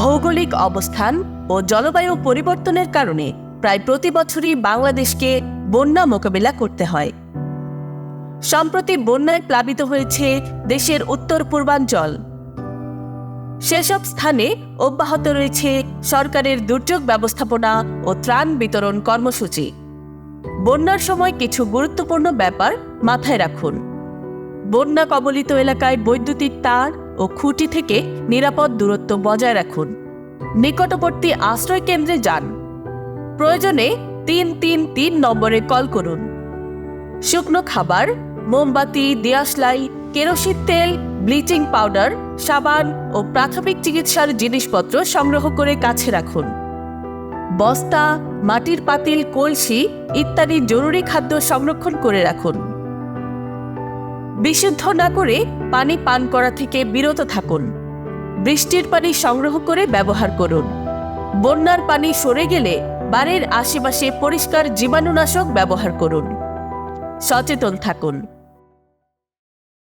ভৌগোলিক অবস্থান ও জলবায়ু পরিবর্তনের কারণে প্রায় প্রতি বছরই বাংলাদেশকে বন্যা মোকাবিলা করতে হয়। সম্প্রতি বন্যায় প্লাবিত হয়েছে দেশের উত্তর পূর্বাঞ্চল। সেসব স্থানে অব্যাহত রয়েছে সরকারের দুর্যোগ ব্যবস্থাপনা ও ত্রাণ বিতরণ কর্মসূচি। বন্যার সময় কিছু গুরুত্বপূর্ণ ব্যাপার মাথায় রাখুন। বন্যা কবলিত এলাকায় বৈদ্যুতিক তার ও খুঁটি থেকে নিরাপদ দূরত্ব বজায় রাখুন। নিকটবর্তী আশ্রয় কেন্দ্রে যান। প্রয়োজনে তিন তিন তিন নম্বরে কল করুন। শুকনো খাবার, মোমবাতি দিয়াশলাই কেরোসিন তেল, ব্লিচিং পাউডার, সাবান ও প্রাথমিক চিকিৎসার জিনিসপত্র সংগ্রহ করে কাছে রাখুন। বস্তা, মাটির পাতিল, কলসি ইত্যাদি জরুরি খাদ্য সংরক্ষণ করে রাখুন। বিশুদ্ধ না করে পানি পান করা থেকে বিরত থাকুন। বৃষ্টির পানি সংগ্রহ করে ব্যবহার করুন। বন্যার পানি সরে গেলে বাড়ির আশেপাশে পরিষ্কার জীবাণুনাশক ব্যবহার করুন। সচেতন থাকুন।